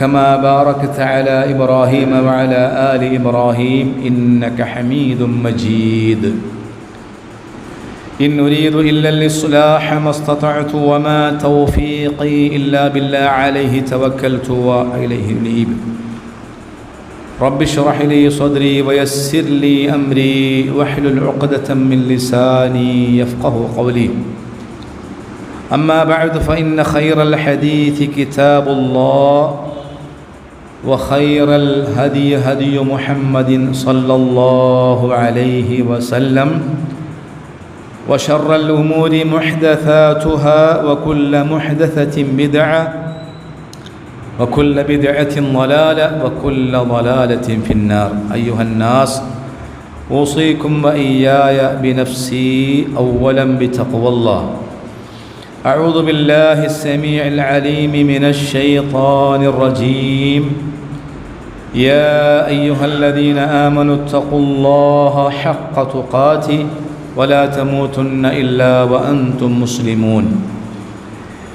كما باركت على إبراهيم وعلى آل إبراهيم إنك حميد مجيد. إن أريد إلا الإصلاح ما استطعت وما توفيقي إلا بالله عليه توكلت وإليه أنيب. رب اشرح لي صدري ويسر لي أمري واحلل عقدة من لساني يفقه قولي. أما بعد فإن خير الحديث كتاب الله. وخير الهدي هدي محمد صلى الله عليه وسلم وشر الأمور محدثاتها وكل محدثة بدعة وكل بدعة ضلالة وكل ضلالة في النار. أيها الناس أوصيكم وإياي بنفسي أولا بتقوى الله. أعوذ بالله السميع العليم من الشيطان الرجيم. يا أيها الذين آمنوا اتقوا الله حق تقاته ولا تموتن إلا وأنتم مسلمون.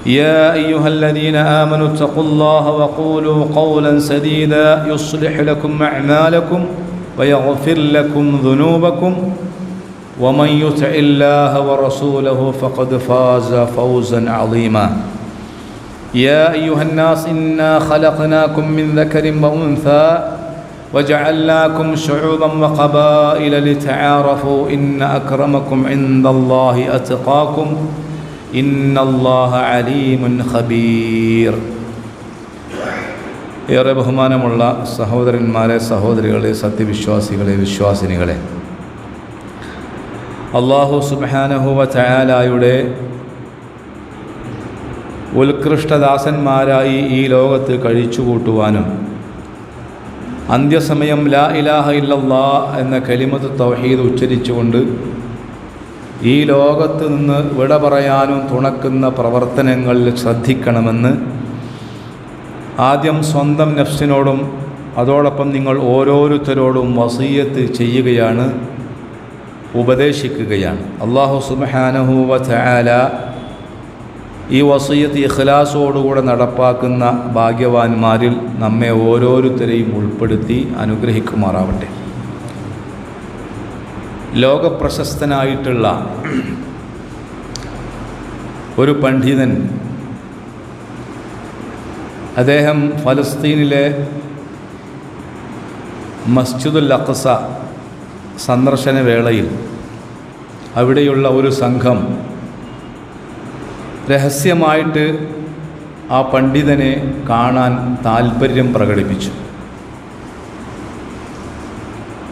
يا أيها الذين آمنوا اتقوا الله وقولوا قولا سديدا يصلح لكم أعمالكم ويغفر لكم ذنوبكم ومن يطع الله ورسوله فقد فاز فوزا عظيما. يا ايها الناس انا خلقناكم من ذكر وانثى وجعلناكم شعوبا وقبائل لتعارفوا إن أكرمكم عند الله أتقاكم إن الله عليم خبير ഏറെ ബഹുമാനമുള്ള സഹോദരന്മാരെ സഹോദരികളെ സത്യവിശ്വാസികളെ വിശ്വാസിനികളെ അള്ളാഹു സുബാനഹുവ ചായാലായുടെ ഉത്കൃഷ്ടദാസന്മാരായി ഈ ലോകത്ത് കഴിച്ചുകൂട്ടുവാനും. അന്ത്യസമയം ലാ ഇലാഹ ഇല്ലല്ലാ എന്ന കലിമത്ത് തൗഹീദ് ഉച്ചരിച്ചുകൊണ്ട് ഈ ലോകത്ത് നിന്ന് വിട പറയാനും തുണക്കുന്ന പ്രവർത്തനങ്ങളിൽ ശ്രദ്ധിക്കണമെന്ന് ആദ്യം സ്വന്തം നഫ്സിനോടും അതോടൊപ്പം നിങ്ങൾ ഓരോരുത്തരോടും വസീയത്ത് ചെയ്യുകയാണ് ഉപദേശിക്കുകയാണ്. അള്ളാഹു സുബാനഹുവ ചായാല ഈ വസീയത്ത് ഇഖ്ലാസോടുകൂടെ നടപ്പാക്കുന്ന ഭാഗ്യവാന്മാരിൽ നമ്മെ ഓരോരുത്തരെയും ഉൾപ്പെടുത്തി അനുഗ്രഹിക്കുമാറാവട്ടെ. ലോകപ്രശസ്തനായിട്ടുള്ള ഒരു പണ്ഡിതൻ അദ്ദേഹം ഫലസ്തീനിലെ മസ്ജിദുൽ അഖസ സന്ദർശന വേളയിൽ അവിടെയുള്ള ഒരു സംഘം രഹസ്യമായിട്ട് ആ പണ്ഡിതനെ കാണാൻ താല്പര്യം പ്രകടിപ്പിച്ചു.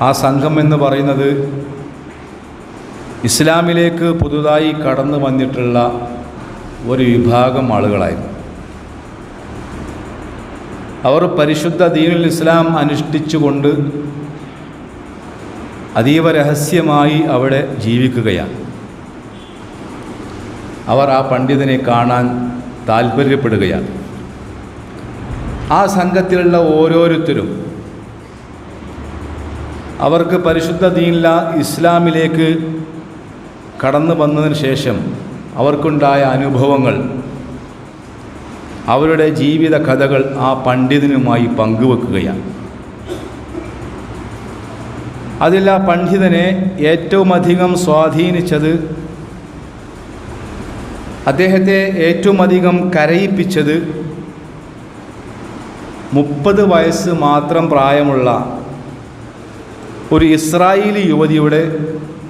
ആ സംഘം എന്ന് പറയുന്നത് ഇസ്ലാമിലേക്ക് പുതുതായി കടന്നു വന്നിട്ടുള്ള ഒരു വിഭാഗം ആളുകളായിരുന്നു. അവർ പരിശുദ്ധ ദീനുൽ ഇസ്ലാം അനുഷ്ഠിച്ചുകൊണ്ട് അതീവ രഹസ്യമായി അവിടെ ജീവിക്കുകയാണ്. അവർ ആ പണ്ഡിതനെ കാണാൻ താല്പര്യപ്പെടുകയാണ് ആ സംഘത്തിലുള്ള ഓരോരുത്തരും അവർക്ക് പരിശുദ്ധ ദീനില ഇസ്ലാമിലേക്ക് കടന്നു വന്നതിന് ശേഷം അവർക്കുണ്ടായ അനുഭവങ്ങൾ അവരുടെ ജീവിത കഥകൾ ആ പണ്ഡിതനുമായി പങ്കുവെക്കുകയാണ്. അതിൽ ആ പണ്ഡിതനെ ഏറ്റവും അധികം സ്വാധീനിച്ചത് അദ്ദേഹത്തെ ഏറ്റവും അധികം കരയിപ്പിച്ചത് മുപ്പത് വയസ്സ് മാത്രം പ്രായമുള്ള ഒരു ഇസ്രായേലി യുവതിയുടെ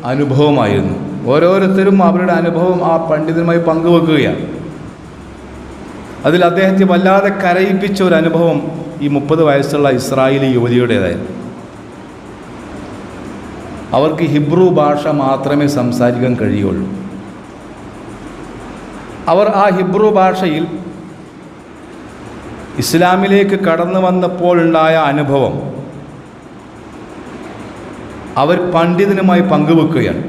അനുഭവമായിരുന്നു. ഓരോരുത്തരും അവരുടെ അനുഭവം ആ പണ്ഡിതനുമായി പങ്കുവെക്കുകയാണ്. അതിൽ അദ്ദേഹത്തെ വല്ലാതെ കരയിപ്പിച്ച ഒരു അനുഭവം ഈ മുപ്പത് വയസ്സുള്ള ഇസ്രായേലി യുവതിയുടേതായിരുന്നു. അവർക്ക് ഹിബ്രു ഭാഷ മാത്രമേ സംസാരിക്കാൻ കഴിയുള്ളൂ. അവർ ആ ഹിബ്രു ഭാഷയിൽ ഇസ്ലാമിലേക്ക് കടന്നു വന്നപ്പോഴുണ്ടായ അനുഭവം അവർ പണ്ഡിതനുമായി പങ്കുവെക്കുകയാണ്.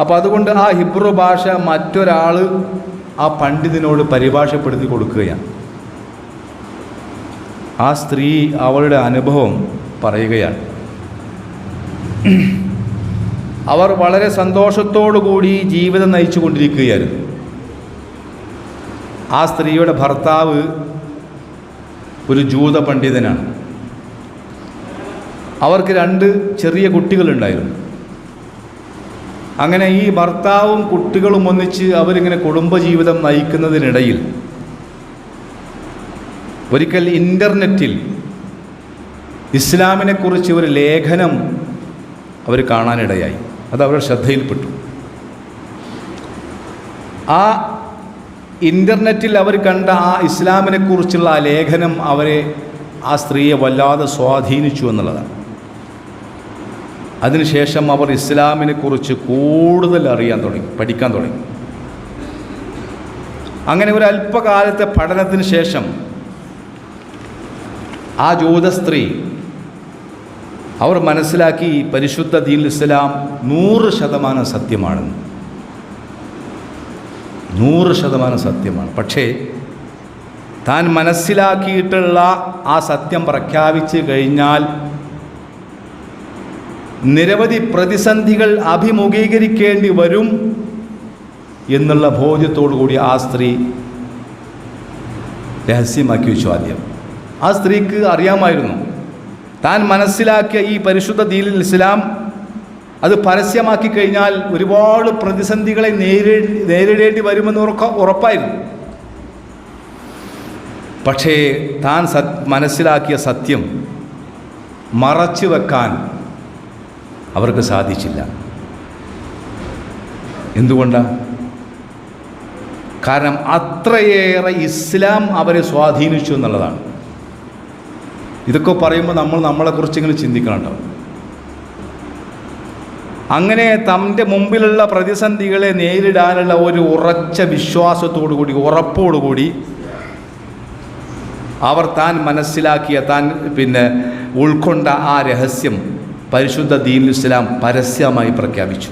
അപ്പോൾ അതുകൊണ്ട് ആ ഹിബ്രു ഭാഷ മറ്റൊരാൾ ആ പണ്ഡിതനോട് പരിഭാഷപ്പെടുത്തി കൊടുക്കുകയാണ്. ആ സ്ത്രീ അവളുടെ അനുഭവം പറയുകയാണ്. അവർ വളരെ സന്തോഷത്തോടു കൂടി ജീവിതം നയിച്ചു കൊണ്ടിരിക്കുകയായിരുന്നു ആ സ്ത്രീയുടെ ഭർത്താവ് ഒരു ജൂത പണ്ഡിതനാണ്. അവർക്ക് രണ്ട് ചെറിയ കുട്ടികളുണ്ടായിരുന്നു. അങ്ങനെ ഈ ഭർത്താവും കുട്ടികളും ഒന്നിച്ച് അവരിങ്ങനെ കുടുംബജീവിതം നയിക്കുന്നതിനിടയിൽ ഒരിക്കൽ ഇന്റർനെറ്റിൽ ഇസ്ലാമിനെക്കുറിച്ച് ഒരു ലേഖനം അവർ കാണാനിടയായി. അത് അവരുടെ ശ്രദ്ധയിൽപ്പെട്ടു. ആ ഇന്റർനെറ്റിൽ അവർ കണ്ട ആ ഇസ്ലാമിനെക്കുറിച്ചുള്ള ആ ലേഖനം അവരെ ആ സ്ത്രീയെ വല്ലാതെ സ്വാധീനിച്ചു എന്നുള്ളതാണ്. അതിനുശേഷം അവർ ഇസ്ലാമിനെക്കുറിച്ച് കൂടുതൽ അറിയാൻ തുടങ്ങി പഠിക്കാൻ തുടങ്ങി. അങ്ങനെ ഒരു അല്പകാലത്തെ പഠനത്തിന് ശേഷം ആ ജൂത സ്ത്രീ അവർ മനസ്സിലാക്കി പരിശുദ്ധ ദീൻ ഇസ്ലാം നൂറ് ശതമാനം സത്യമാണെന്ന്. നൂറ് ശതമാനം സത്യമാണ്. പക്ഷേ താൻ മനസ്സിലാക്കിയിട്ടുള്ള ആ സത്യം പ്രഖ്യാപിച്ചു കഴിഞ്ഞാൽ നിരവധി പ്രതിസന്ധികൾ അഭിമുഖീകരിക്കേണ്ടി വരും എന്നുള്ള ബോധ്യത്തോടു കൂടി ആ സ്ത്രീ രഹസ്യമാക്കി വെച്ചു ആദ്യം ആ സ്ത്രീക്ക് അറിയാമായിരുന്നു. താൻ മനസ്സിലാക്കിയ ഈ പരിശുദ്ധ ദീനിൽ ഇസ്ലാം അത് പരസ്യമാക്കി കഴിഞ്ഞാൽ ഒരുപാട് പ്രതിസന്ധികളെ നേരി നേരിടേണ്ടി വരുമെന്ന് ഉറക്ക ഉറപ്പായിരുന്നു. പക്ഷേ താൻ സത് മനസ്സിലാക്കിയ സത്യം മറച്ചു വെക്കാൻ അവർക്ക് സാധിച്ചില്ല. എന്തുകൊണ്ടാണ് കാരണം അത്രയേറെ ഇസ്ലാം അവരെ സ്വാധീനിച്ചു എന്നുള്ളതാണ്. ഇതൊക്കെ പറയുമ്പോൾ നമ്മൾ നമ്മളെക്കുറിച്ച് ഇങ്ങനെ ചിന്തിക്കണം കേട്ടോ. അങ്ങനെ തന്റെ മുമ്പിലുള്ള പ്രതിസന്ധികളെ നേരിടാനുള്ള ഒരു ഉറച്ച വിശ്വാസത്തോടു കൂടി ഉറപ്പോടുകൂടി അവർ താൻ മനസ്സിലാക്കിയ താൻ പിന്നെ ഉൾക്കൊണ്ട ആ രഹസ്യം പരിശുദ്ധ ദീൻ ഇസ്ലാം പരസ്യമായി പ്രഖ്യാപിച്ചു.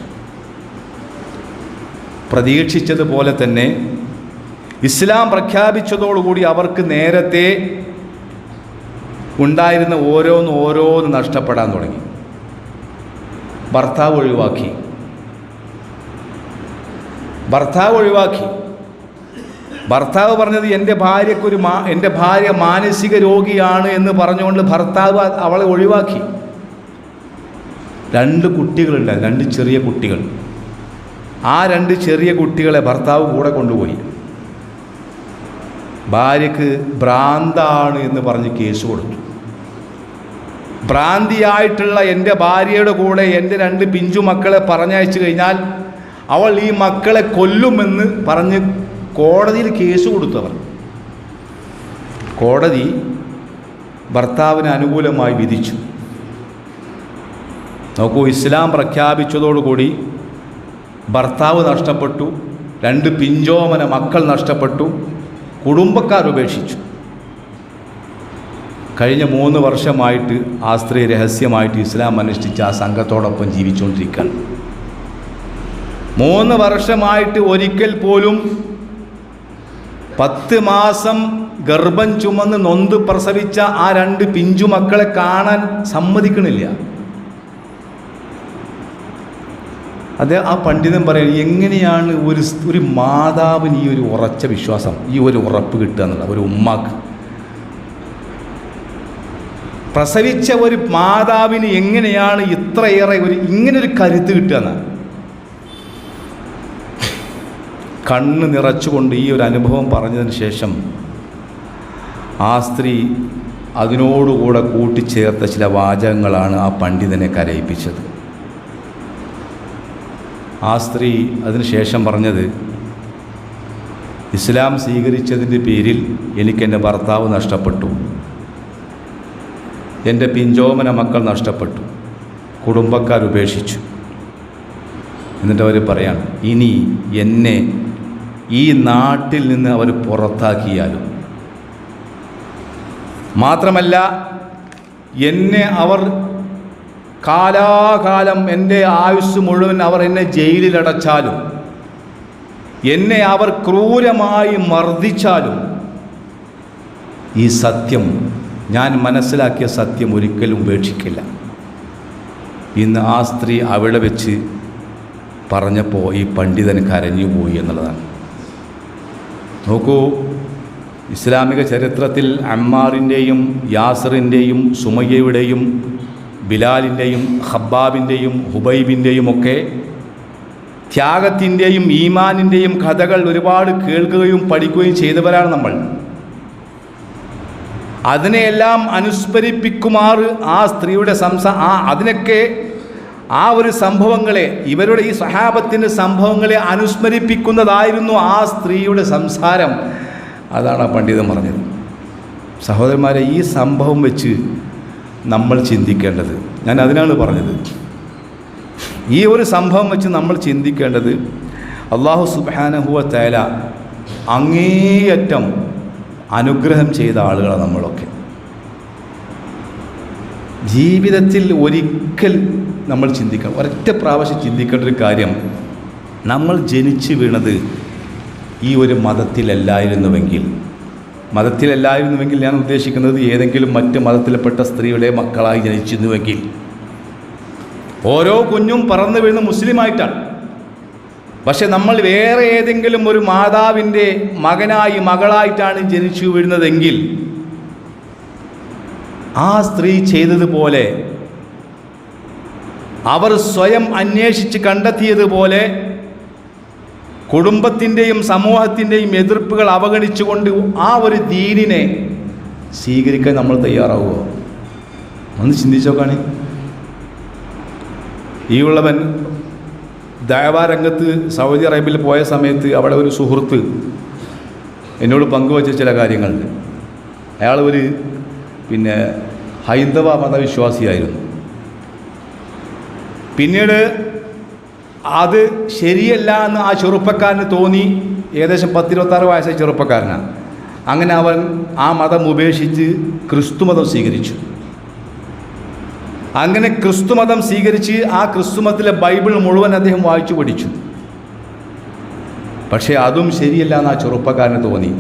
പ്രതീക്ഷിച്ചതുപോലെ തന്നെ ഇസ്ലാം പ്രഖ്യാപിച്ചതോടുകൂടി അവർക്ക് നേരത്തെ ഉണ്ടായിരുന്ന ഓരോന്ന് ഓരോന്ന് നഷ്ടപ്പെടാൻ തുടങ്ങി. ഭർത്താവ് ഒഴിവാക്കി. ഭർത്താവ് ഒഴിവാക്കി. ഭർത്താവ് പറഞ്ഞത് എന്റെ ഭാര്യക്കൊരു മാ എന്റെ ഭാര്യ മാനസിക രോഗിയാണ് എന്ന് പറഞ്ഞുകൊണ്ട് ഭർത്താവ് അവളെ ഒഴിവാക്കി. രണ്ട് കുട്ടികളുണ്ട് രണ്ട് ചെറിയ കുട്ടികൾ. ആ രണ്ട് ചെറിയ കുട്ടികളെ ഭർത്താവ് കൂടെ കൊണ്ടുപോയി. ഭാര്യക്ക് ഭ്രാന്താണ് എന്ന് പറഞ്ഞ് കേസ് കൊടുത്തു. ഭ്രാന്തിയായിട്ടുള്ള എന്റെ ഭാര്യയുടെ കൂടെ എന്റെ രണ്ട് പിഞ്ചു മക്കളെ പറഞ്ഞയച്ചു കഴിഞ്ഞാൽ അവൾ ഈ മക്കളെ കൊല്ലുമെന്ന് പറഞ്ഞ് കോടതിയിൽ കേസ് കൊടുത്തവർ. കോടതി ഭർത്താവിന് അനുകൂലമായി വിധിച്ചു. നോക്കൂ ഇസ്ലാം പ്രഖ്യാപിച്ചതോടുകൂടി ഭർത്താവ് നഷ്ടപ്പെട്ടു രണ്ട് പിഞ്ചോമന മക്കൾ നഷ്ടപ്പെട്ടു കുടുംബക്കാർ ഉപേക്ഷിച്ചു. കഴിഞ്ഞ മൂന്ന് വർഷമായിട്ട് ആ സ്ത്രീ രഹസ്യമായിട്ട് ഇസ്ലാം അനുഷ്ഠിച്ച് ആ സംഘത്തോടൊപ്പം ജീവിച്ചുകൊണ്ടിരിക്കുകയാണ് മൂന്ന് വർഷമായിട്ട് ഒരിക്കൽ പോലും പത്ത് മാസം ഗർഭം ചുമന്ന് നൊന്ത് പ്രസവിച്ച ആ രണ്ട് പിഞ്ചു മക്കളെ കാണാൻ സമ്മതിക്കണില്ല. അത് ആ പണ്ഡിതൻ പറയുന്നത് എങ്ങനെയാണ് ഒരു ഒരു മാതാവിന് ഈ ഒരു ഉറച്ച വിശ്വാസം ഈ ഒരു ഉറപ്പ് കിട്ടുക എന്നുള്ളത്? ഒരു ഉമ്മാക്ക് പ്രസവിച്ച ഒരു മാതാവിന് എങ്ങനെയാണ് ഇത്രയേറെ ഒരു ഇങ്ങനൊരു കരുത്ത് കിട്ടുക എന്നാണ്. കണ്ണ് നിറച്ചുകൊണ്ട് ഈ ഒരു അനുഭവം പറഞ്ഞതിന് ശേഷം ആ സ്ത്രീ അതിനോടുകൂടെ കൂട്ടിച്ചേർത്ത ചില വാചകങ്ങളാണ് ആ പണ്ഡിതനെ കരയിപ്പിച്ചത്. ആ സ്ത്രീ അതിനുശേഷം പറഞ്ഞത് ഇസ്ലാം സ്വീകരിച്ചതിന്റെ പേരിൽ എനിക്കെന്റെ ഭർത്താവ് നഷ്ടപ്പെട്ടു. എന്റെ പിഞ്ചോമന മക്കൾ നഷ്ടപ്പെട്ടു. കുടുംബക്കാർ ഉപേക്ഷിച്ചു. എന്നിട്ട് അവർ പറയാണ് ഇനി എന്നെ ഈ നാട്ടിൽ നിന്ന് അവർ പുറത്താക്കിയാലും. മാത്രമല്ല എന്നെ അവർ കാലാകാലം എന്റെ ആയുസ് മുഴുവൻ അവർ എന്നെ ജയിലിലടച്ചാലും എന്നെ അവർ ക്രൂരമായി മർദ്ദിച്ചാലും ഈ സത്യം ഞാൻ മനസ്സിലാക്കിയ സത്യം ഒരിക്കലും ഉപേക്ഷിക്കില്ല. ഇന്ന് ആ സ്ത്രീ അവിടെ വെച്ച് പറഞ്ഞപ്പോൾ ഈ പണ്ഡിതൻ കരഞ്ഞുപോയി എന്നുള്ളതാണ്. നോക്കൂ ഇസ്ലാമിക ചരിത്രത്തിൽ അമ്മാറിന്റെയും യാസറിന്റെയും സുമയ്യയുടെയും ബിലാലിന്റെയും ഹബ്ബാബിന്റെയും ഹുബൈബിന്റെയും ഒക്കെ ത്യാഗത്തിന്റെയും ഈമാനിന്റെയും കഥകൾ ഒരുപാട് കേൾക്കുകയും പഠിക്കുകയും ചെയ്തവരാണ് നമ്മൾ. അതിനെയെല്ലാം അനുസ്മരിപ്പിക്കുമാർ ആ സ്ത്രീയുടെ സംസാ ആ അതിനൊക്കെ ആ ഒരു സംഭവങ്ങളെ ഇവരുടെ ഈ സഹാബത്തിന്റെ സംഭവങ്ങളെ അനുസ്മരിപ്പിക്കുന്നതായിരുന്നു ആ സ്ത്രീയുടെ സംസാരം. അതാണ് ആ പണ്ഡിതൻ പറഞ്ഞത്. സഹോദരന്മാരെ ഈ സംഭവം വെച്ച് നമ്മൾ ചിന്തിക്കേണ്ടത് ഞാൻ അതിനാണ് പറഞ്ഞത്. ഈ ഒരു സംഭവം വെച്ച് നമ്മൾ ചിന്തിക്കേണ്ടത് അള്ളാഹു സുബാനഹുവ തേല അങ്ങേയറ്റം അനുഗ്രഹം ചെയ്ത ആളുകളാണ് നമ്മളൊക്കെ. ജീവിതത്തിൽ ഒരിക്കൽ നമ്മൾ ചിന്തിക്കണം. ഒരൊറ്റ പ്രാവശ്യം ചിന്തിക്കേണ്ട ഒരു കാര്യം നമ്മൾ ജനിച്ചു വീണത് ഈ ഒരു മതത്തിലല്ലായിരുന്നുവെങ്കിൽ മതത്തിലല്ലായിരുന്നുവെങ്കിൽ ഞാൻ ഉദ്ദേശിക്കുന്നത് ഏതെങ്കിലും മറ്റ് മതത്തിൽപ്പെട്ട സ്ത്രീയുടെ മക്കളായി ജനിച്ചിരുന്നുവെങ്കിൽ ഓരോ കുഞ്ഞും പറന്നു വീഴുന്ന മുസ്ലിമായിട്ടാണ്. പക്ഷെ നമ്മൾ വേറെ ഏതെങ്കിലും ഒരു മാതാവിന്റെ മകനായി മകളായിട്ടാണ് ജനിച്ചു വീഴുന്നതെങ്കിൽ ആ സ്ത്രീ ചെയ്തതുപോലെ അവർ സ്വയം അന്വേഷിച്ച് കണ്ടെത്തിയതുപോലെ കുടുംബത്തിന്റെയും സമൂഹത്തിന്റെയും എതിർപ്പുകൾ അവഗണിച്ചുകൊണ്ട് ആ ഒരു ദീനിനെ സ്വീകരിക്കാൻ നമ്മൾ തയ്യാറാവുമോ? ഒന്ന് ചിന്തിച്ചോക്കാണ് ഈ ഉള്ളവൻ ദയവാരംഗത്ത് സൗദി അറേബ്യയിൽ പോയ സമയത്ത് അവിടെ ഒരു സുഹൃത്ത് എന്നോട് പങ്കുവച്ച ചില കാര്യങ്ങളുണ്ട് അയാൾ ഒരു പിന്നെ ഹൈന്ദവ മതവിശ്വാസിയായിരുന്നു. പിന്നീട് അത് ശരിയല്ല എന്ന് ആ ചെറുപ്പക്കാരന് തോന്നി. ഏകദേശം പത്തിരുപത്താറ് വയസ്സായ ചെറുപ്പക്കാരനാണ്. അങ്ങനെ അവൻ ആ മതം ഉപേക്ഷിച്ച് ക്രിസ്തു മതം സ്വീകരിച്ചു. അങ്ങനെ ക്രിസ്തുമതം സ്വീകരിച്ച് ആ ക്രിസ്തുമതത്തിലെ ബൈബിൾ മുഴുവൻ അദ്ദേഹം വായിച്ചു പഠിച്ചു. പക്ഷേ അതും ശരിയല്ല എന്ന് ആ ചെറുപ്പക്കാരന് തോന്നി.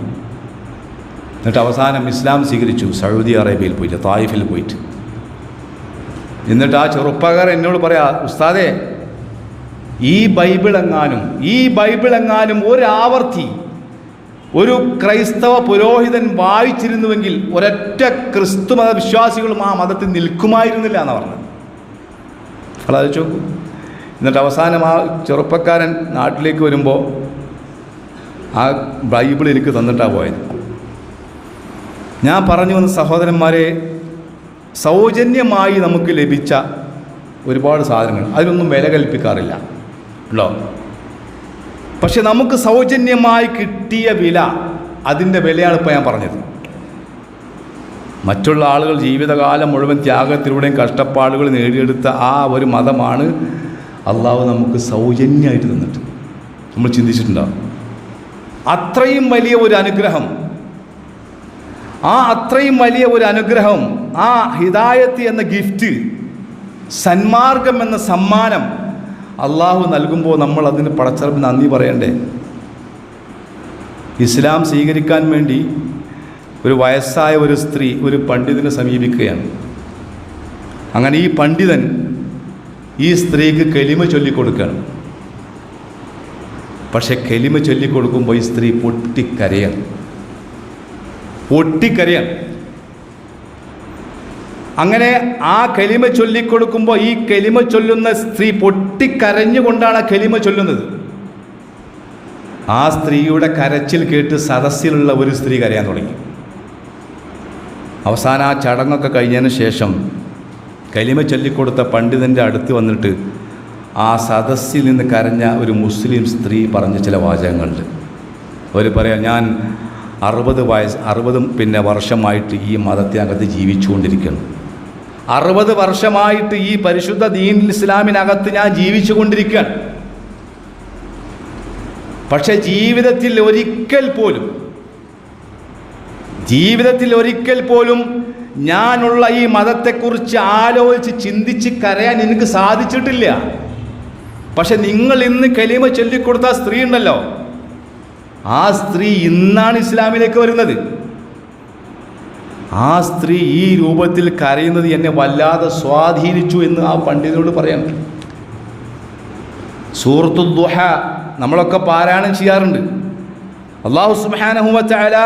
എന്നിട്ട് അവസാനം ഇസ്ലാം സ്വീകരിച്ചു സൗദി അറേബ്യയിൽ പോയിട്ട് തായിഫിൽ പോയിട്ട്. എന്നിട്ട് ആ ചെറുപ്പക്കാരൻ എന്നോട് പറയാ ഉസ്താദേ ഈ ബൈബിൾ എങ്ങാനും ഈ ബൈബിൾ എങ്ങാനും ഒരാവർത്തി ഒരു ക്രൈസ്തവ പുരോഹിതൻ വായിച്ചിരുന്നുവെങ്കിൽ ഒരൊറ്റ ക്രിസ്തു മത വിശ്വാസികളും ആ മതത്തിൽ നിൽക്കുമായിരുന്നില്ല എന്ന് പറഞ്ഞത്. ആലോചിച്ച് നോക്കൂ. എന്നിട്ട് അവസാനം ആ ചെറുപ്പക്കാരൻ നാട്ടിലേക്ക് വരുമ്പോൾ ആ ബൈബിൾ എനിക്ക് തന്നിട്ടാണ് പോയത്. ഞാൻ പറഞ്ഞു വന്ന സഹോദരന്മാരെ സൗജന്യമായി നമുക്ക് ലഭിച്ച ഒരുപാട് സാധനങ്ങൾ. അതിനൊന്നും വില കൽപ്പിക്കാറില്ല. ഉണ്ടോ? പക്ഷെ നമുക്ക് സൗജന്യമായി കിട്ടിയ വില അതിന്റെ വിലയാണ് ഇപ്പോൾ ഞാൻ പറഞ്ഞത്. മറ്റുള്ള ആളുകൾ ജീവിതകാലം മുഴുവൻ ത്യാഗത്തിലൂടെയും കഷ്ടപ്പാടുകൾ നേടിയെടുത്ത ആ ഒരു മതമാണ് അള്ളാഹു നമുക്ക് സൗജന്യമായിട്ട് തന്നിട്ട്. നമ്മൾ ചിന്തിച്ചിട്ടുണ്ടാവും. അത്രയും വലിയ ഒരു അനുഗ്രഹം ആ അത്രയും വലിയ ഒരു അനുഗ്രഹം ആ ഹിദായത്ത് എന്ന ഗിഫ്റ്റ് സന്മാർഗം എന്ന സമ്മാനം അള്ളാഹു നൽകുമ്പോൾ നമ്മൾ അതിന് പടച്ചറപ്പ് നന്ദി പറയണ്ടേ? ഇസ്ലാം സ്വീകരിക്കാൻ വേണ്ടി ഒരു വയസ്സായ ഒരു സ്ത്രീ ഒരു പണ്ഡിതനെ സമീപിക്കുകയാണ്. അങ്ങനെ ഈ പണ്ഡിതൻ ഈ സ്ത്രീക്ക് കെലിമ ചൊല്ലിക്കൊടുക്കുകയാണ്. പക്ഷെ കെലിമ ചൊല്ലിക്കൊടുക്കുമ്പോൾ ഈ സ്ത്രീ പൊട്ടിക്കരയാണ്. പൊട്ടിക്കരയാണ്. അങ്ങനെ ആ കലിമ ചൊല്ലിക്കൊടുക്കുമ്പോൾ ഈ കലിമ ചൊല്ലുന്ന സ്ത്രീ പൊട്ടിക്കരഞ്ഞുകൊണ്ടാണ് ആ കലിമ ചൊല്ലുന്നത്. ആ സ്ത്രീയുടെ കരച്ചിൽ കേട്ട് സദസ്സിലുള്ള ഒരു സ്ത്രീ കരയാൻ തുടങ്ങി. അവസാനം ആ ചടങ്ങൊക്കെ കഴിഞ്ഞതിന് ശേഷം കലിമ ചൊല്ലിക്കൊടുത്ത പണ്ഡിതന്റെ അടുത്ത് വന്നിട്ട് ആ സദസ്സിൽ നിന്ന് കരഞ്ഞ ഒരു മുസ്ലിം സ്ത്രീ പറഞ്ഞ ചില വാചകങ്ങളുണ്ട്. അവർ പറയാം ഞാൻ അറുപത് വയസ്സ് അറുപതും പിന്നെ വർഷമായിട്ട് ഈ മതത്തിനകത്ത് ജീവിച്ചുകൊണ്ടിരിക്കുന്നു. അറുപത് വർഷമായിട്ട് ഈ പരിശുദ്ധ ദീൻ ഇസ്ലാമിനകത്ത് ഞാൻ ജീവിച്ചു കൊണ്ടിരിക്കുകയാണ് പക്ഷെ ജീവിതത്തിൽ ഒരിക്കൽ പോലും ജീവിതത്തിൽ ഒരിക്കൽ പോലും ഞാനുള്ള ഈ മതത്തെക്കുറിച്ച് ആലോചിച്ച് ചിന്തിച്ച് കരയാൻ എനിക്ക് സാധിച്ചിട്ടില്ല. പക്ഷെ നിങ്ങൾ ഇന്ന് കലിമ ചൊല്ലിക്കൊടുത്ത സ്ത്രീ ഉണ്ടല്ലോ. ആ സ്ത്രീ ഇന്നാണ് ഇസ്ലാമിലേക്ക് വരുന്നത്. ആ സ്ത്രീ ഈ രൂപത്തിൽ കരയുന്നത് എന്നെ വല്ലാതെ സ്വാധീനിച്ചു എന്ന് ആ പണ്ഡിതനോട് പറയാൻ സൂറത്തു ദുഹ നമ്മളൊക്കെ പാരായണം ചെയ്യാറുണ്ട്. അള്ളാഹു സുബാനഹുമല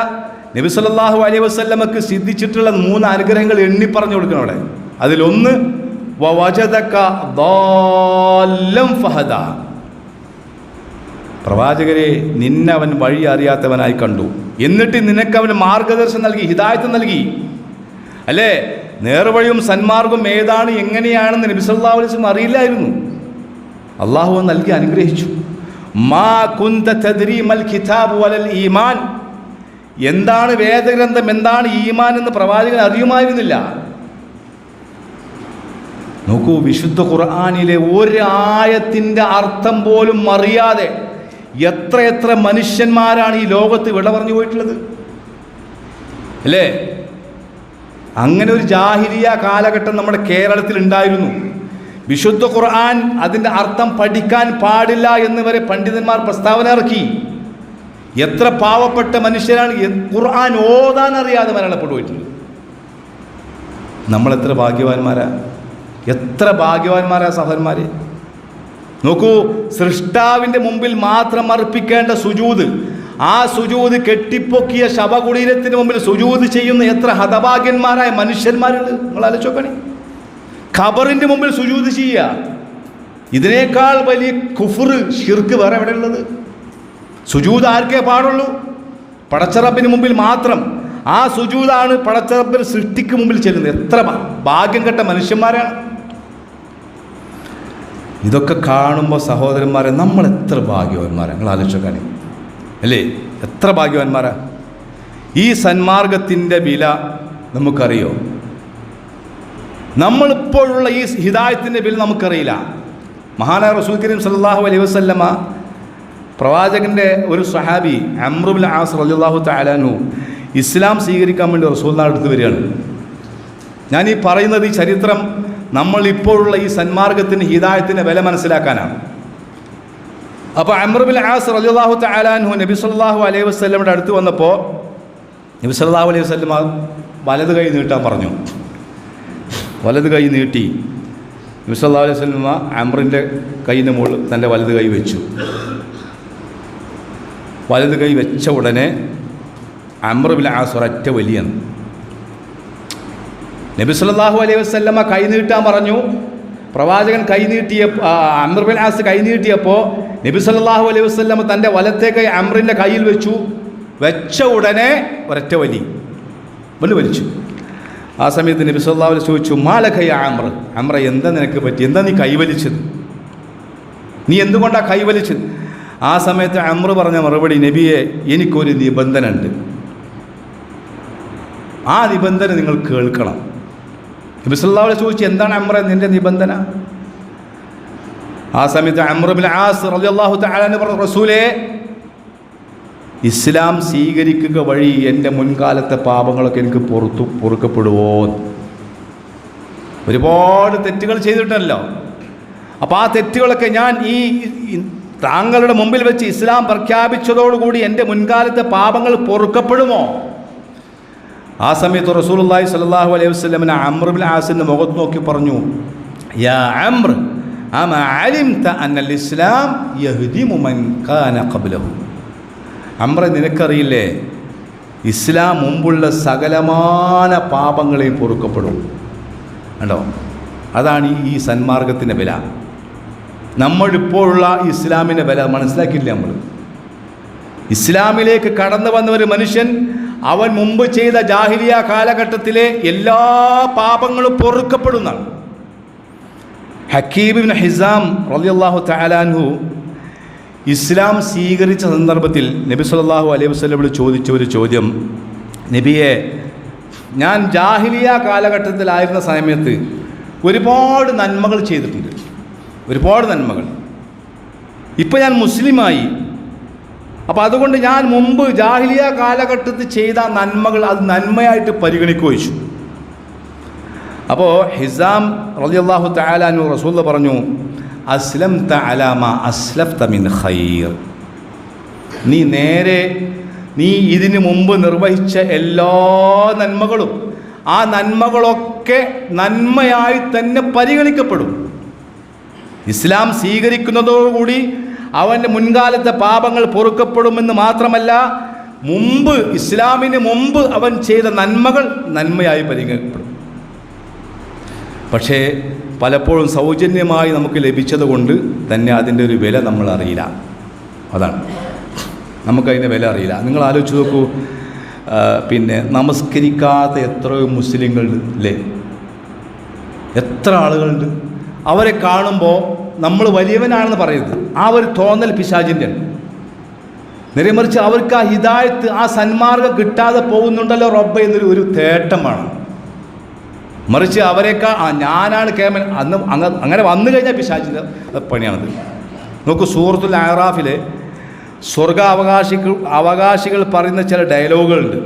നബി സല്ലാഹു അലൈഹി വസ്ലമക്ക് സിദ്ധിച്ചിട്ടുള്ള മൂന്ന് അനുഗ്രഹങ്ങൾ എണ്ണി പറഞ്ഞു കൊടുക്കണം അവിടെ. അതിലൊന്ന് ഫഹദ. പ്രവാചകരെ നിന്നെ അവൻ വഴി അറിയാത്തവനായി കണ്ടു. എന്നിട്ട് നിനക്ക് അവന് മാർഗദർശനം നൽകി ഹിദായത്ത് നൽകി. അല്ലേ? നേർവഴിയും സന്മാർഗവും ഏതാണ് എങ്ങനെയാണെന്ന് നബി സല്ലല്ലാഹു അലൈഹി വസല്ലം അറിയില്ലായിരുന്നു. അള്ളാഹു നൽകി അനുഗ്രഹിച്ചു. മാ കുന്ത ഈമാൻ. എന്താണ് വേദഗ്രന്ഥം എന്താണ് ഈമാൻ എന്ന് പ്രവാചകൻ അറിയുമായിരുന്നില്ല. നോക്കൂ വിശുദ്ധ ഖുർആാനിലെ ഒരു ആയത്തിന്റെ അർത്ഥം പോലും അറിയാതെ എത്ര എത്ര മനുഷ്യന്മാരാണ് ഈ ലോകത്ത് വിട പറഞ്ഞു പോയിട്ടുള്ളത്? അല്ലേ? അങ്ങനെ ഒരു ജാഹിരിയ കാലഘട്ടം നമ്മുടെ കേരളത്തിൽ ഉണ്ടായിരുന്നു. വിശുദ്ധ ഖുർആൻ അതിന്റെ അർത്ഥം പഠിക്കാൻ പാടില്ല എന്ന് വരെ പണ്ഡിതന്മാർ പ്രസ്താവന ഇറക്കി. എത്ര പാവപ്പെട്ട മനുഷ്യരാണ് ഖുർആൻ ഓതാൻ അറിയാതെ മരണപ്പെട്ടു പോയിട്ടുള്ളത് നമ്മളെത്ര ഭാഗ്യവാന്മാരാ? എത്ര ഭാഗ്യവാന്മാരാ സഹോദരന്മാരെ? നോക്കൂ സൃഷ്ടാവിന്റെ മുമ്പിൽ മാത്രം അർപ്പിക്കേണ്ട സുജൂത്. ആ സുജൂത് കെട്ടിപ്പൊക്കിയ ശവകുടീരത്തിന് മുമ്പിൽ സുജൂത് ചെയ്യുന്ന എത്ര ഹതഭാഗ്യന്മാരായ മനുഷ്യന്മാരുണ്ട്? നിങ്ങൾ ആലോചിക്കണേ ഖബറിന്റെ മുമ്പിൽ സുജൂത് ചെയ്യുക. ഇതിനേക്കാൾ വലിയ കുഫർ ഷിർക്ക് വേറെ എവിടെയുള്ളത്? സുജൂത് ആർക്കേ പാടുള്ളൂ? പടച്ചറപ്പിന് മുമ്പിൽ മാത്രം. ആ സുജൂതാണ് പടച്ചറപ്പിന് സൃഷ്ടിക്ക് മുമ്പിൽ ചെല്ലുന്നത്. എത്ര ഭാഗ്യം കെട്ട മനുഷ്യന്മാരാണ്. ഇതൊക്കെ കാണുമ്പോൾ സഹോദരന്മാരെ നമ്മൾ എത്ര ഭാഗ്യവാന്മാരാണ് നിങ്ങൾ ആലോചിച്ചോക്കാനെ അല്ലേ? എത്ര ഭാഗ്യവാന്മാരാ? ഈ സന്മാർഗത്തിന്റെ വില നമുക്കറിയോ? നമ്മളിപ്പോഴുള്ള ഈ ഹിതായത്തിന്റെ വില നമുക്കറിയില്ല. മഹാനായ റസൂൽ കരീം സല്ലല്ലാഹു അലൈഹി വസല്ലമ പ്രവാചകന്റെ ഒരു സഹാബി അമ്രുബുൽ ആസ് റലാഹു താലാനു ഇസ്ലാം സ്വീകരിക്കാൻ വേണ്ടി റസൂൽ അടുത്ത് വരികയാണ്. ഞാൻ ഈ പറയുന്നത് ഈ ചരിത്രം നമ്മൾ ഇപ്പോഴുള്ള ഈ സന്മാർഗത്തിന് ഹിതായത്തിന്റെ വില മനസ്സിലാക്കാനാണ്. അപ്പോൾ അമ്രബിൽ ആസ് റലിയാഹു താലാൻഹു നബി സല്ലാഹു അലൈഹി വസ്ലമിന്റെ അടുത്ത് വന്നപ്പോൾ നബി സല്ലാഹു അലൈഹി വസ്ലം വലത് കൈ നീട്ടാൻ പറഞ്ഞു. വലത് കൈ നീട്ടി നബി സല്ലാഹു അലൈഹി വസല്ലമ അമ്രിന്റെ കൈയിന്റെ മുകളിൽ തന്റെ വലത് കൈ വെച്ചു. വലത് കൈ വെച്ച ഉടനെ അമ്രബിൽ ആസ് ഒരൊറ്റ വലിയാണ്. നബി സല്ലല്ലാഹു അലൈഹി വസല്ലമ കൈനീട്ടാൻ പറഞ്ഞു. പ്രവാചകൻ കൈനീട്ടിയ നീട്ടിയ കൈനീട്ടിയപ്പോൾ ആസ് കൈ നീട്ടിയപ്പോൾ നബി സല്ലല്ലാഹു അലൈഹി വസല്ലമ തന്റെ വലത്തെ കൈ അമ്രിന്റെ കയ്യിൽ വെച്ചു. വെച്ച ഉടനെ ഒരൊറ്റ വലി. വലി വലിച്ചു. ആ സമയത്ത് നബി സല്ലല്ലാഹു അലൈഹി ചോദിച്ചു മാലഖയ അമ്ര അമ്ര എന്താ നിനക്ക് പറ്റി? എന്താ നീ കൈവലിച്ചത്? നീ എന്തുകൊണ്ടാണ് കൈവലിച്ചത്? ആ സമയത്ത് അമ്ര പറഞ്ഞ മറുപടി നബിയെ എനിക്കൊരു നിബന്ധന ഉണ്ട് ആ നിബന്ധന നിങ്ങൾ കേൾക്കണം. നബി അലൈഹി ചോദിച്ചു എന്താണ് അമ്ര? നിന്റെ നിബന്ധന? ആ സമയത്ത് അമ്രബിൻ ആസ് റലിയാഹു പറഞ്ഞു റസൂലേ ഇസ്ലാം സ്വീകരിക്കുക വഴി എന്റെ മുൻകാലത്തെ പാപങ്ങളൊക്കെ എനിക്ക് പുറത്തു പൊറുക്കപ്പെടുവോ ഒരുപാട് തെറ്റുകൾ ചെയ്തിട്ടല്ലോ. അപ്പോൾ ആ തെറ്റുകളൊക്കെ ഞാൻ ഈ താങ്കളുടെ മുമ്പിൽ വെച്ച് ഇസ്ലാം പ്രഖ്യാപിച്ചതോടുകൂടി എന്റെ മുൻകാലത്തെ പാപങ്ങൾ പൊറുക്കപ്പെടുമോ? ആ സമയത്ത് റസൂലുള്ളാഹി സ്വല്ലല്ലാഹു അലൈഹി വസ്ലമിന് അമ്രുബിൻ ആസിന്റെ മുഖത്ത് നോക്കി പറഞ്ഞു യാ അമ്ര ഇസ്ലാം അമ്ര നിനക്കറിയില്ലേ ഇസ്ലാം മുമ്പുള്ള സകലമാന പാപങ്ങളെയും പൊറുക്കപ്പെടും. കണ്ടോ? അതാണ് ഈ സന്മാർഗത്തിന്റെ വില. നമ്മളിപ്പോഴുള്ള ഇസ്ലാമിന്റെ വില മനസ്സിലാക്കിയില്ല നമ്മൾ ഇസ്ലാമിലേക്ക് കടന്നു വന്ന ഒരു മനുഷ്യൻ അവൻ മുമ്പ് ചെയ്ത ജാഹിലിയ കാലഘട്ടത്തിലെ എല്ലാ പാപങ്ങളും പൊറുക്കപ്പെടുന്നതാണ്. ഹക്കീബിൻ ഹിസാം റളിയല്ലാഹു തലാൻഹു ഇസ്ലാം സ്വീകരിച്ച സന്ദർഭത്തിൽ നബി സല്ലല്ലാഹു അലൈഹി വസ്ലമോട് ചോദിച്ച ഒരു ചോദ്യം. നബിയെ ഞാൻ ജാഹിലിയ കാലഘട്ടത്തിലായിരുന്ന സമയത്ത് ഒരുപാട് നന്മകൾ ചെയ്തിട്ടുണ്ട്. ഒരുപാട് നന്മകൾ. ഇപ്പോൾ ഞാൻ മുസ്ലിമായി അപ്പോൾ അതുകൊണ്ട് ഞാൻ മുമ്പ് ജാഹിലിയ കാലഘട്ടത്തിൽ ചെയ്ത നന്മകൾ അത് നന്മയായിട്ട് പരിഗണിക്കുകയും ചെയ്തു. അപ്പോൾ ഹിസാം റളിയല്ലാഹു തആലാനു റസൂൽ പറഞ്ഞു അസ്ലം ത അലാമ അസ്ലഫ് തമിൻ ഖൈർ. നീ നേരെ നീ ഇതിനു മുമ്പ് നിർവഹിച്ച എല്ലാ നന്മകളും ആ നന്മകളൊക്കെ നന്മയായി തന്നെ പരിഗണിക്കപ്പെടും. ഇസ്ലാം സ്വീകരിക്കുന്നതോടുകൂടി അവന്റെ മുൻകാലത്തെ പാപങ്ങൾ പൊറുക്കപ്പെടുമെന്ന് മാത്രമല്ല മുമ്പ് ഇസ്ലാമിന് മുമ്പ് അവൻ ചെയ്ത നന്മകൾ നന്മയായി പരിഗണിക്കപ്പെടും. പക്ഷേ പലപ്പോഴും സൗജന്യമായി നമുക്ക് ലഭിച്ചത് കൊണ്ട് തന്നെ അതിന്റെ ഒരു വില നമ്മൾ അറിയില്ല. അതാണ്. നമുക്കതിന്റെ വില അറിയില്ല. നിങ്ങൾ ആലോചിച്ച് നോക്കൂ പിന്നെ നമസ്കരിക്കാത്ത എത്രയോ മുസ്ലിങ്ങളുണ്ട് അല്ലേ? എത്ര ആളുകളുണ്ട്? അവരെ കാണുമ്പോൾ നമ്മൾ വലിയവനാണെന്ന് പറയുന്നത് ആ ഒരു തോന്നൽ പിശാചിന്റെ നേരെമറിച്ച് അവർക്ക് ആ ഹിതായത്ത് ആ സന്മാർഗം കിട്ടാതെ പോകുന്നുണ്ടല്ലോ റബ്ബ എന്നൊരു ഒരു തേട്ടമാണ് മറിച്ച് അവരെക്കാ ആ ഞാനാണ് കേമൻ അന്ന് അങ്ങ അങ്ങനെ വന്നു കഴിഞ്ഞാൽ പിശാചിന്റെ പണിയാണത്. നോക്കൂ സൂറത്തുൽ ആറാഫിലെ സ്വർഗ അവകാശികൾ അവകാശികൾ പറയുന്ന ചില ഡയലോഗുകളുണ്ട്.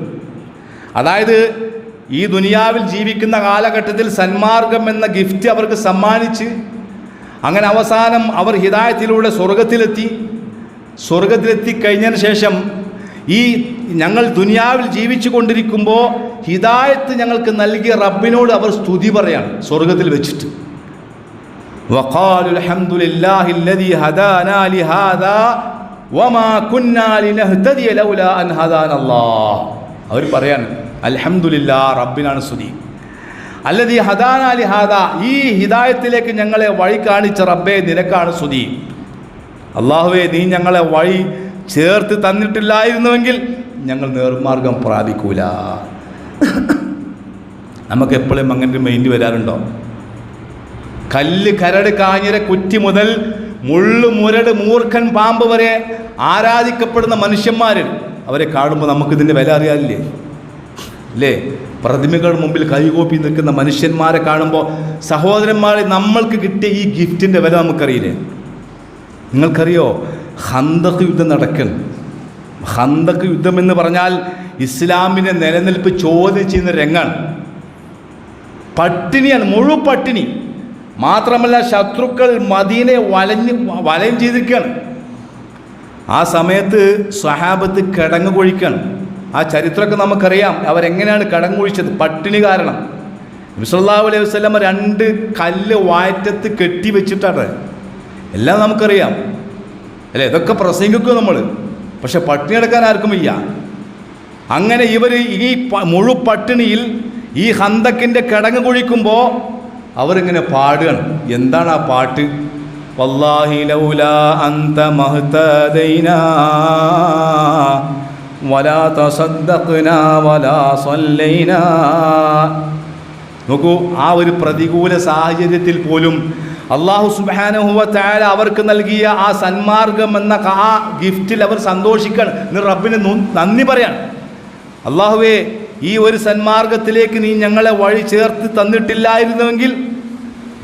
അതായത് ഈ ദുനിയാവിൽ ജീവിക്കുന്ന കാലഘട്ടത്തിൽ സന്മാർഗം എന്ന ഗിഫ്റ്റ് അവർക്ക് സമ്മാനിച്ച് അങ്ങനെ അവസാനം അവർ ഹിതായത്തിലൂടെ സ്വർഗത്തിലെത്തി. സ്വർഗത്തിലെത്തി കഴിഞ്ഞതിന് ശേഷം ഈ ഞങ്ങൾ ദുനിയാവിൽ ജീവിച്ചു കൊണ്ടിരിക്കുമ്പോൾ ഹിതായത്ത് ഞങ്ങൾക്ക് നൽകിയ റബ്ബിനോട് അവർ സ്തുതി പറയാണ്. സ്വർഗത്തിൽ വെച്ചിട്ട്. അവർ പറയാണ് അൽഹംദുലില്ലാ റബ്ബിനാണ് സ്തുതി. അല്ലതി ഹദാന അലി ഹാദ ഈ ഹിദായത്തിലേക്ക് ഞങ്ങളെ വഴി കാണിച്ച റബ്ബെ നിനക്കാണ് സ്തുതി. അള്ളാഹുവെ നീ ഞങ്ങളെ വഴി ചേർത്ത് തന്നിട്ടില്ലായിരുന്നുവെങ്കിൽ ഞങ്ങൾ നേർമാർഗം പ്രാപിക്കൂല. നമുക്ക് എപ്പോഴും അങ്ങനെ ഒരു മൈൻഡ് വരാറുണ്ടോ? കല്ല് കരട് കാഞ്ഞിര കുറ്റി മുതൽ മുള്ളു മുരട് മൂർഖൻ പാമ്പ് വരെ ആരാധിക്കപ്പെടുന്ന മനുഷ്യന്മാർ അവരെ കാണുമ്പോൾ നമുക്കിതിന്റെ വില അറിയാനില്ലേ? അല്ലേ പ്രതിമകൾ മുമ്പിൽ കൈകോപ്പി നിൽക്കുന്ന മനുഷ്യന്മാരെ കാണുമ്പോൾ സഹോദരന്മാരെ നമ്മൾക്ക് കിട്ടിയ ഈ ഗിഫ്റ്റിന്റെ വില നമുക്കറിയില്ലേ? നിങ്ങൾക്കറിയോ? ഹന്തക്ക് യുദ്ധം നടക്കണം ഹന്തക്ക് യുദ്ധം എന്ന് പറഞ്ഞാൽ ഇസ്ലാമിന്റെ നിലനിൽപ്പ് ചോദ്യം ചെയ്യുന്ന രംഗാണ്. പട്ടിണിയാണ് മുഴു പട്ടിണി. മാത്രമല്ല ശത്രുക്കൾ മദീനെ വലഞ്ഞ് വലയം ചെയ്തിരിക്കുകയാണ്. ആ സമയത്ത് സ്വഹാബത്ത് കിടങ്ങ് കൊഴിക്കുകയാണ് ആ ചരിത്രമൊക്കെ നമുക്കറിയാം. അവരെങ്ങനെയാണ് കടം കുഴിച്ചത് പട്ടിണി കാരണം. വിസല്ലാഹു അലൈഹി വസ്ലമ രണ്ട് കല്ല് വാറ്റത്ത് കെട്ടി വെച്ചിട്ടാണ്. എല്ലാം നമുക്കറിയാം. അല്ലേ? ഇതൊക്കെ പ്രസംഗിക്കും നമ്മൾ പക്ഷെ പട്ടിണി എടുക്കാൻ ആർക്കും ഇല്ല അങ്ങനെ ഇവർ ഈ മുഴു പട്ടിണിയിൽ ഈ ഹന്തക്കിന്റെ കിടങ്ങ് കുഴിക്കുമ്പോൾ അവരിങ്ങനെ പാടുകയാണ്. എന്താണ് ആ പാട്ട്? വല്ലാഹി ലൗലാ അന്ത മഹ്തദൈനാ. വലാ തസദ്ദഖ്നാ വലാ സല്ലൈനാ. നോക്കൂ ആ ഒരു പ്രതികൂല സാഹചര്യത്തിൽ പോലും അള്ളാഹു സുബാനഹുവ താര അവർക്ക് നൽകിയ ആ സന്മാർഗം എന്ന ആ ഗിഫ്റ്റിൽ അവർ സന്തോഷിക്കണം. നീ റബ്ബിന് നന്ദി പറയാണ്. അള്ളാഹുവേ ഈ ഒരു സന്മാർഗത്തിലേക്ക് നീ ഞങ്ങളെ വഴി ചേർത്ത് തന്നിട്ടില്ലായിരുന്നുവെങ്കിൽ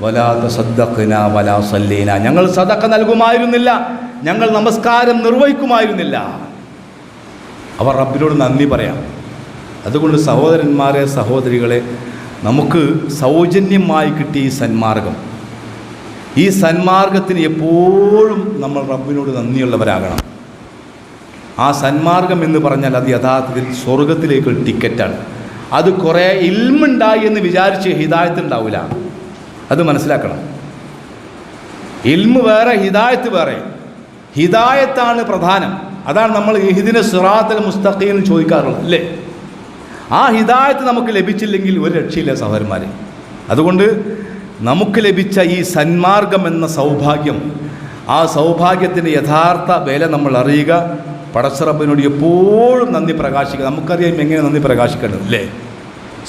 വലാത്ത സദ്ദക്കന വലാ സല്ലീന. ഞങ്ങൾ സദക്ക നൽകുമായിരുന്നില്ല. ഞങ്ങൾ നമസ്കാരം നിർവഹിക്കുമായിരുന്നില്ല. അവർ റബ്ബിനോട് നന്ദി പറയാം. അതുകൊണ്ട് സഹോദരന്മാരെ സഹോദരികളെ നമുക്ക് സൗജന്യമായി കിട്ടിയ ഈ സന്മാർഗം. ഈ സന്മാർഗത്തിന് എപ്പോഴും നമ്മൾ റബ്ബിനോട് നന്ദിയുള്ളവരാകണം. ആ സന്മാർഗം എന്ന് പറഞ്ഞാൽ അത് യഥാർത്ഥത്തിൽ സ്വർഗത്തിലേക്കൊരു ടിക്കറ്റാണ്. അത് കുറേ ഇൽമുണ്ടായി എന്ന് വിചാരിച്ച് ഹിദായത്ത് ഉണ്ടാവില്ല അത് മനസ്സിലാക്കണം. ഇൽമ് വേറെ ഹിതായത്ത് വേറെ. ഹിതായത്താണ് പ്രധാനം. അതാണ് നമ്മൾ ഇഹിദിന സിറാത്തൽ മുസ്തഖീം എന്ന് ചോദിക്കാറുള്ളത് അല്ലേ? ആ ഹിദായത്ത് നമുക്ക് ലഭിച്ചില്ലെങ്കിൽ ഒരു രക്ഷയില്ല സഹോദരന്മാരെ. അതുകൊണ്ട് നമുക്ക് ലഭിച്ച ഈ സന്മാർഗം എന്ന സൗഭാഗ്യം ആ സൗഭാഗ്യത്തിന്റെ യഥാർത്ഥ വില നമ്മൾ അറിയുക പടച്ചറബിനോട് എപ്പോഴും നന്ദി പ്രകാശിക്കുക. നമുക്കറിയാം എങ്ങനെ നന്ദി പ്രകാശിക്കേണ്ടത് അല്ലേ?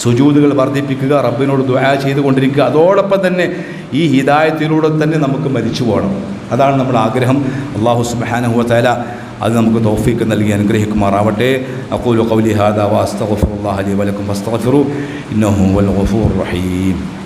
സുജൂതുകൾ വർദ്ധിപ്പിക്കുക റബ്ബിനോട് ദുആ ചെയ്തുകൊണ്ടിരിക്കുക. അതോടൊപ്പം തന്നെ ഈ ഹിദായത്തിലൂടെ തന്നെ നമുക്ക് മരിച്ചു പോകണം. അതാണ് നമ്മുടെ ആഗ്രഹം. അള്ളാഹു സുബ്ഹാനഹു തആല അത് നമുക്ക് തോഫീക്ക് നൽകി അനുഗ്രഹിക്കുമാറാവട്ടെ. അക്കൂലു കൗലി ഹാദ വഅസ്തഗ്ഫിറുല്ലാഹ ലി വലക്കും ഫസ്തഗ്ഫിറു. ഇന്നഹു വൽ ഗഫൂർ റഹീം.